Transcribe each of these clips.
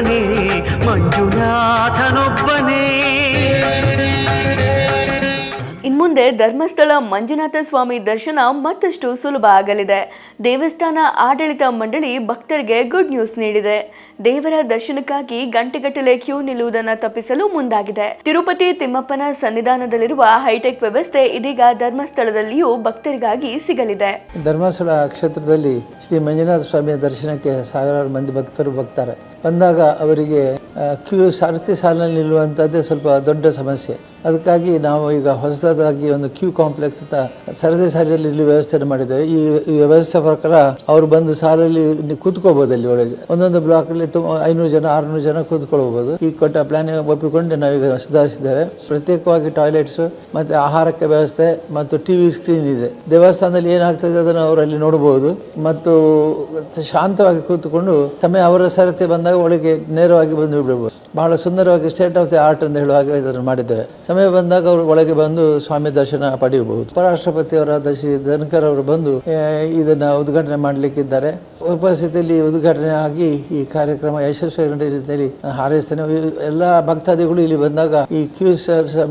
ಒಬ್ಬನೇ ಮಂಜುನಾಥನೊಬ್ಬನೇ. ಇನ್ಮುಂದೆ ಧರ್ಮಸ್ಥಳ ಮಂಜುನಾಥ ಸ್ವಾಮಿ ದರ್ಶನ ಮತ್ತಷ್ಟು ಸುಲಭ ಆಗಲಿದೆ. ದೇವಸ್ಥಾನ ಆಡಳಿತ ಮಂಡಳಿ ಭಕ್ತರಿಗೆ ಗುಡ್ ನ್ಯೂಸ್ ನೀಡಿದೆ. ದೇವರ ದರ್ಶನಕ್ಕಾಗಿ ಗಂಟೆಗಟ್ಟಲೆ ಕ್ಯೂ ನಿಲ್ಲುವುದನ್ನು ತಪ್ಪಿಸಲು ಮುಂದಾಗಿದೆ. ತಿರುಪತಿ ತಿಮ್ಮಪ್ಪನ ಸನ್ನಿಧಾನದಲ್ಲಿರುವ ಹೈಟೆಕ್ ವ್ಯವಸ್ಥೆ ಇದೀಗ ಧರ್ಮಸ್ಥಳದಲ್ಲಿಯೂ ಭಕ್ತರಿಗಾಗಿ ಸಿಗಲಿದೆ. ಧರ್ಮಸ್ಥಳ ಕ್ಷೇತ್ರದಲ್ಲಿ ಶ್ರೀ ಮಂಜುನಾಥ ಸ್ವಾಮಿಯ ದರ್ಶನಕ್ಕೆ ಸಾವಿರಾರು ಮಂದಿ ಭಕ್ತರು ಬರ್ತಾರೆ ಬಂದಾಗ ಅವರಿಗೆ ಕ್ಯೂ ಸಾರಥಿ ಸಾಲಿನಲ್ಲಿ ನಿಲ್ಲುವಂಥದ್ದೇ ಸ್ವಲ್ಪ ದೊಡ್ಡ ಸಮಸ್ಯೆ. ಅದಕ್ಕಾಗಿ ನಾವು ಈಗ ಹೊಸದಾಗಿ ಒಂದು ಕ್ಯೂ ಕಾಂಪ್ಲೆಕ್ಸ್ ಅಂತ ಸರದಿ ಸಾಲಿಯಲ್ಲಿ ಇಲ್ಲಿ ವ್ಯವಸ್ಥೆ ಮಾಡಿದ್ದೇವೆ. ಈ ವ್ಯವಸ್ಥೆ ಪ್ರಕಾರ ಅವರು ಬಂದು ಸಾಲಲ್ಲಿ ಕೂತ್ಕೋಬಹುದು ಅಲ್ಲಿ ಒಳಗೆ. ಒಂದೊಂದು ಬ್ಲಾಕ್ ಅಲ್ಲಿ ಐನೂರು ಜನ, ಆರುನೂರು ಜನ ಕೂತ್ಕೊಳ್ಬಹುದು ಈ ಕೊಟ್ಟ ಪ್ಲಾನ್ ಒಪ್ಪಿಕೊಂಡು ನಾವೀಗ ಸುಧಾರಿಸಿದ್ದೇವೆ. ಪ್ರತ್ಯೇಕವಾಗಿ ಟಾಯ್ಲೆಟ್ಸ್ ಮತ್ತೆ ಆಹಾರಕ್ಕೆ ವ್ಯವಸ್ಥೆ ಮತ್ತು ಟಿವಿ ಸ್ಕ್ರೀನ್ ಇದೆ. ದೇವಸ್ಥಾನದಲ್ಲಿ ಏನಾಗ್ತದೆ ಅದನ್ನು ಅವರು ಅಲ್ಲಿ ನೋಡಬಹುದು ಮತ್ತು ಶಾಂತವಾಗಿ ಕೂತ್ಕೊಂಡು ತಮ್ಮ ಅವರ ಸರತೆ ಬಂದಾಗ ಒಳಗೆ ನೇರವಾಗಿ ಬಂದು ಬಿಡಬಹುದು ಬಹಳ ಸುಂದರವಾಗಿ ಸ್ಟೇಟ್ ಆಫ್ ದಿ ಆರ್ಟ್ ಅಂತ ಹೇಳುವಾಗ ಇದನ್ನು ಮಾಡಿದ್ದೇವೆ. ಸಮಯ ಬಂದಾಗ ಅವರು ಒಳಗೆ ಬಂದು ಸ್ವಾಮಿ ದರ್ಶನ ಪಡೆಯಬಹುದು. ಉಪರಾಷ್ಟ್ರಪತಿಯವರಾದ ಶ್ರೀ ಧನ್ಕರ್ ಅವರು ಬಂದು ಇದನ್ನು ಉದ್ಘಾಟನೆ ಮಾಡಲಿಕ್ಕಿದ್ದಾರೆ. ಉಪಸ್ಥಿತಿಯಲ್ಲಿ ಉದ್ಘಾಟನೆ ಆಗಿ ಈ ಕಾರ್ಯಕ್ರಮ ಯಶಸ್ವಿ ನಾನು ಹಾರೈಸ್ತೇನೆ. ಎಲ್ಲ ಭಕ್ತಾದಿಗಳು ಇಲ್ಲಿ ಬಂದಾಗ ಈ ಕ್ಯೂ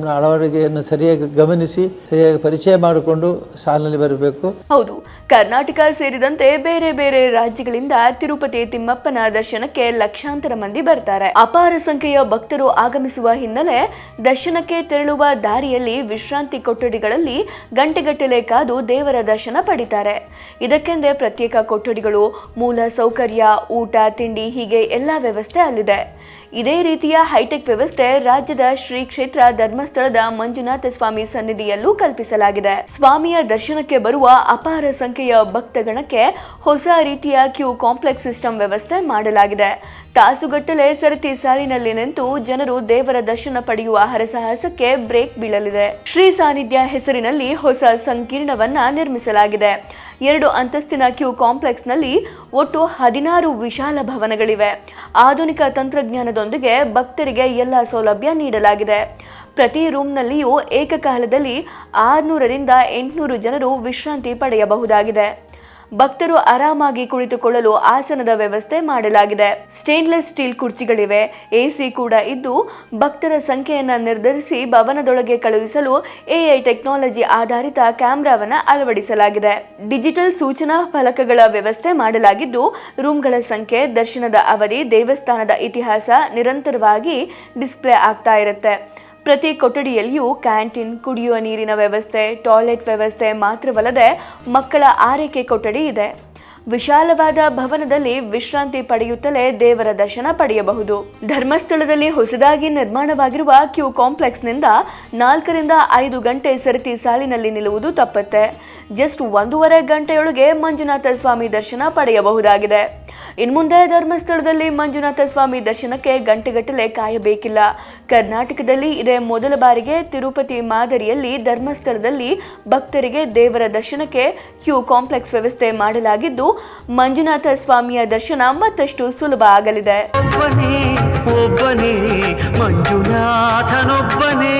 ನ ಅಳವಡಿಕೆಯನ್ನು ಸರಿಯಾಗಿ ಗಮನಿಸಿ, ಸರಿಯಾಗಿ ಪರಿಚಯ ಮಾಡಿಕೊಂಡು ಸಾಲಿನಲ್ಲಿ ಬರಬೇಕು. ಹೌದು. ಕರ್ನಾಟಕ ಸೇರಿದಂತೆ ಬೇರೆ ಬೇರೆ ರಾಜ್ಯಗಳಿಂದ ತಿರುಪತಿ ತಿಮ್ಮಪ್ಪನ ದರ್ಶನಕ್ಕೆ ಲಕ್ಷಾಂತರ ಮಂದಿ ಬರ್ತಾರೆ. ಅಪಾರ ಸಂಖ್ಯೆಯ ಭಕ್ತರು ಆಗಮಿಸುವ ಹಿನ್ನೆಲೆ ದರ್ಶನಕ್ಕೆ ತೆರಳುವ ದಾರಿಯಲ್ಲಿ ವಿಶ್ರಾಂತಿ ಕೊಠಡಿಗಳಲ್ಲಿ ಗಂಟೆಗಟ್ಟಲೆ ಕಾದು ದೇವರ ದರ್ಶನ ಪಡಿತಾರೆ. ಇದಕ್ಕೆಂದೇ ಪ್ರತ್ಯೇಕ ಕೊಠಡಿಗಳು, ಮೂಲ ಸೌಕರ್ಯ, ಊಟ, ತಿಂಡಿ ಹೀಗೆ ಎಲ್ಲ ವ್ಯವಸ್ಥೆ ಅಲ್ಲಿದೆ. ಇದೇ ರೀತಿಯ ಹೈಟೆಕ್ ವ್ಯವಸ್ಥೆ ರಾಜ್ಯದ ಶ್ರೀ ಕ್ಷೇತ್ರ ಧರ್ಮಸ್ಥಳದ ಮಂಜುನಾಥ ಸ್ವಾಮಿ ಸನ್ನಿಧಿಯಲ್ಲೂ ಕಲ್ಪಿಸಲಾಗಿದೆ. ಸ್ವಾಮಿಯ ದರ್ಶನಕ್ಕೆ ಬರುವ ಅಪಾರ ಸಂಖ್ಯೆಯ ಭಕ್ತಗಣಕ್ಕೆ ಹೊಸ ರೀತಿಯ ಕ್ಯೂ ಕಾಂಪ್ಲೆಕ್ಸ್ ಸಿಸ್ಟಮ್ ವ್ಯವಸ್ಥೆ ಮಾಡಲಾಗಿದೆ. ತಾಸುಗಟ್ಟಲೆ ಸರತಿ ಸಾಲಿನಲ್ಲಿ ನಿಂತು ಜನರು ದೇವರ ದರ್ಶನ ಪಡೆಯುವ ಹರಸಾಹಸಕ್ಕೆ ಬ್ರೇಕ್ ಬೀಳಲಿದೆ. ಶ್ರೀ ಸಾನ್ನಿಧ್ಯ ಹೆಸರಿನಲ್ಲಿ ಹೊಸ ಸಂಕೀರ್ಣವನ್ನ ನಿರ್ಮಿಸಲಾಗಿದೆ. ಎರಡು ಅಂತಸ್ತಿನ ಕ್ಯೂ ಕಾಂಪ್ಲೆಕ್ಸ್ನಲ್ಲಿ ಒಟ್ಟು ಹದಿನಾರು ವಿಶಾಲ ಭವನಗಳಿವೆ. ಆಧುನಿಕ ತಂತ್ರಜ್ಞಾನದೊಂದಿಗೆ ಭಕ್ತರಿಗೆ ಎಲ್ಲ ಸೌಲಭ್ಯ ನೀಡಲಾಗಿದೆ. ಪ್ರತಿ ರೂಮ್ನಲ್ಲಿಯೂ ಏಕಕಾಲದಲ್ಲಿ ಆರುನೂರರಿಂದ ಎಂಟುನೂರು ಜನರು ವಿಶ್ರಾಂತಿ ಪಡೆಯಬಹುದಾಗಿದೆ. ಭಕ್ತರು ಆರಾಮಾಗಿ ಕುಳಿತುಕೊಳ್ಳಲು ಆಸನದ ವ್ಯವಸ್ಥೆ ಮಾಡಲಾಗಿದೆ. ಸ್ಟೇನ್ಲೆಸ್ ಸ್ಟೀಲ್ ಕುರ್ಚಿಗಳಿವೆ. ಎಸಿ ಕೂಡ ಇದ್ದು ಭಕ್ತರ ಸಂಖ್ಯೆಯನ್ನು ನಿರ್ಧರಿಸಿ ಭವನದೊಳಗೆ ಕಳುಹಿಸಲು ಎಐ ಟೆಕ್ನಾಲಜಿ ಆಧಾರಿತ ಕ್ಯಾಮೆರಾವನ್ನು ಅಳವಡಿಸಲಾಗಿದೆ. ಡಿಜಿಟಲ್ ಸೂಚನಾ ಫಲಕಗಳ ವ್ಯವಸ್ಥೆ ಮಾಡಲಾಗಿದ್ದು ರೂಮ್ಗಳ ಸಂಖ್ಯೆ, ದರ್ಶನದ ಅವಧಿ, ದೇವಸ್ಥಾನದ ಇತಿಹಾಸ ನಿರಂತರವಾಗಿ ಡಿಸ್ಪ್ಲೇ ಆಗ್ತಾ ಇರುತ್ತೆ. ಪ್ರತಿ ಕೊಠಡಿಯಲ್ಲಿಯೂ ಕ್ಯಾಂಟೀನ್, ಕುಡಿಯುವ ನೀರಿನ ವ್ಯವಸ್ಥೆ, ಟಾಯ್ಲೆಟ್ ವ್ಯವಸ್ಥೆ ಮಾತ್ರವಲ್ಲದೆ ಮಕ್ಕಳ ಆರೈಕೆ ಕೊಠಡಿ ಇದೆ. ವಿಶಾಲವಾದ ಭವನದಲ್ಲಿ ವಿಶ್ರಾಂತಿ ಪಡೆಯುತ್ತಲೇ ದೇವರ ದರ್ಶನ ಪಡೆಯಬಹುದು. ಧರ್ಮಸ್ಥಳದಲ್ಲಿ ಹೊಸದಾಗಿ ನಿರ್ಮಾಣವಾಗಿರುವ ಕ್ಯೂ ಕಾಂಪ್ಲೆಕ್ಸ್ನಿಂದ ನಾಲ್ಕರಿಂದ ಐದು ಗಂಟೆ ಸರತಿ ಸಾಲಿನಲ್ಲಿ ನಿಲ್ಲುವುದು ತಪ್ಪತ್ತೆ. ಜಸ್ಟ್ ಒಂದೂವರೆ ಗಂಟೆಯೊಳಗೆ ಮಂಜುನಾಥ ಸ್ವಾಮಿ ದರ್ಶನ ಪಡೆಯಬಹುದಾಗಿದೆ. ಇನ್ಮುಂದೆ ಧರ್ಮಸ್ಥಳದಲ್ಲಿ ಮಂಜುನಾಥ ಸ್ವಾಮಿ ದರ್ಶನಕ್ಕೆ ಗಂಟೆಗಟ್ಟಲೆ ಕಾಯಬೇಕಿಲ್ಲ. ಕರ್ನಾಟಕದಲ್ಲಿ ಇದೇ ಮೊದಲ ಬಾರಿಗೆ ತಿರುಪತಿ ಮಾದರಿಯಲ್ಲಿ ಧರ್ಮಸ್ಥಳದಲ್ಲಿ ಭಕ್ತರಿಗೆ ದೇವರ ದರ್ಶನಕ್ಕೆ ಕ್ಯೂ ಕಾಂಪ್ಲೆಕ್ಸ್ ವ್ಯವಸ್ಥೆ ಮಾಡಲಾಗಿದ್ದು, ಮಂಜುನಾಥ ಸ್ವಾಮಿಯ ದರ್ಶನ ಮತ್ತಷ್ಟು ಸುಲಭ ಆಗಲಿದೆ. ಒಬ್ಬನೇ, ಮಂಜುನಾಥನೊಬ್ಬನೇ.